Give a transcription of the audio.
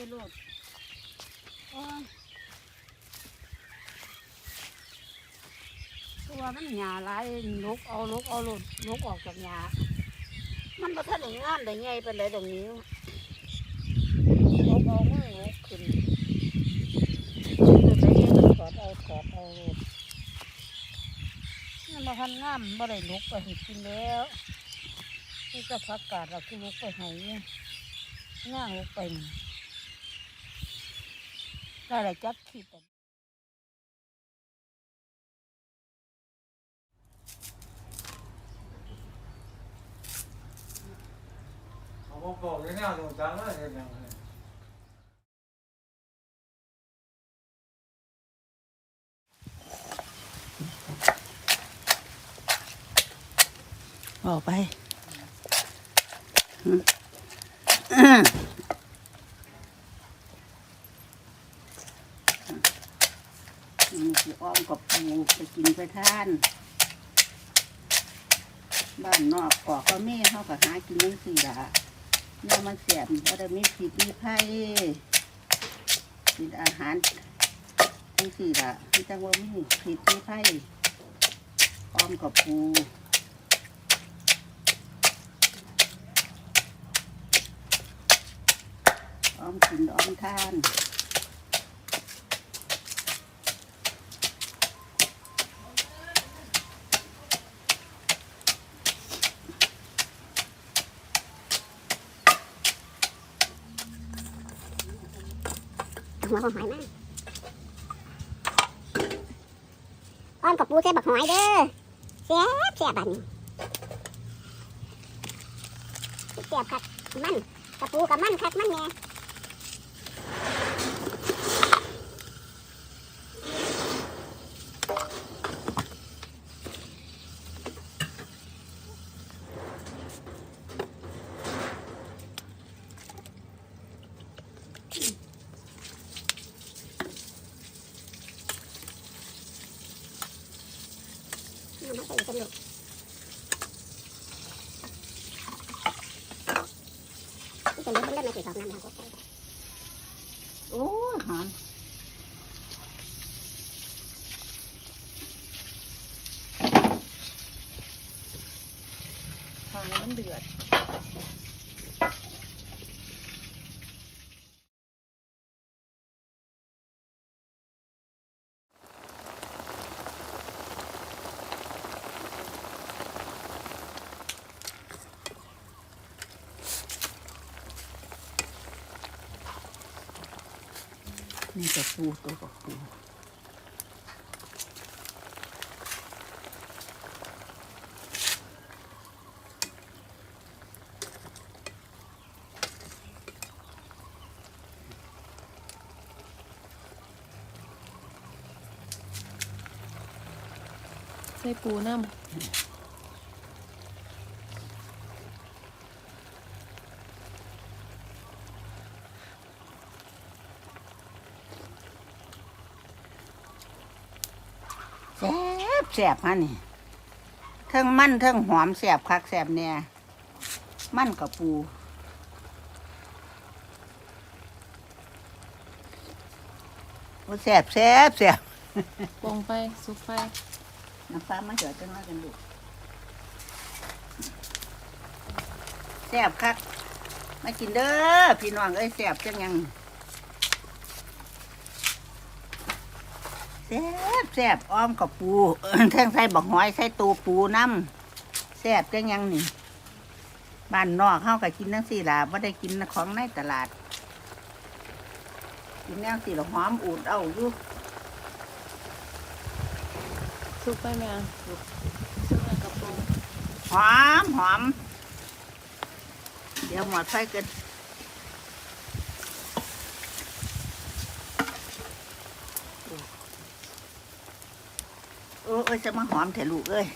ไปโลดโอ้ยตัวมันหยาหลายลกเอาลกเอาลกลกออกจากหยามันบ่ทันได้งานได้ไงไปเลยตรงนี้ลกเอามือลกขึ้นถอดเอาถอดเอาลกมันบ่ทันงามบ่ได้ลกไปให้กินแล้วนี่ก็พักกาดเราคือลกไปให้เนี่ยย่างลกไปนี่ ได้เลยจับขีดอะเขาบอกบอกเลยเนี่ยดูจังเลยเห็นยังไงออกไปนี่คืออ้อม กับปูไปกินไปทาน บ้านนอกกอกก็มีเขาก็หากินนั่งสี่ละเนี่ยมันเสียบก็ได้มีผิดมีไผ่กินอาหารทั้งสี่ละที่จังว่ามีผิดมีไผ่ออมกับปูออมกินออมทาน หัวของหอยมากอ้อมกับปูเส้บักหอยเด้อเสียบเสียบบัดนเสียบครับมันกับปูกับมันครับมันแน่ มันมาใส่กันลูกนี่เป็นเรื่องเล่นมาสี่สองน้ำนะครับโอ้หอมทางมันเดือด นี่จะปูตัวกับปูใส่ปูน้แซ่ บแซ่บฮะนี่เทิงมันเทิงหอมแซ่บคักแซ่บเนี่ยมันกับปูโอ้แซ่บแซ่บแซ่บำปองไปซุปไปน้ำฟ้ามันเดือดจังเลยกันดูแซ่บคักมากินเด้อพี่น้องเอ้ยแซ่บจังยัง แซ่บแซ่บอ้อมกับปูเอิ่นแท่งใส่บักหอยใส่ตูปูน้ำแซ่บจังยังนี่บ้านนอกเข้ากับกินทั้งสี่ล่ะว่าได้กินของในตลาด กินแนวสี่ละหอมอูดเอาอยู่ซุปไปแม่ซุปซุปกับปูหอมหอม เดี๋ยวหมดไฟกัน อเอ้ยจะมาหอมเถอะลูกเอ้ย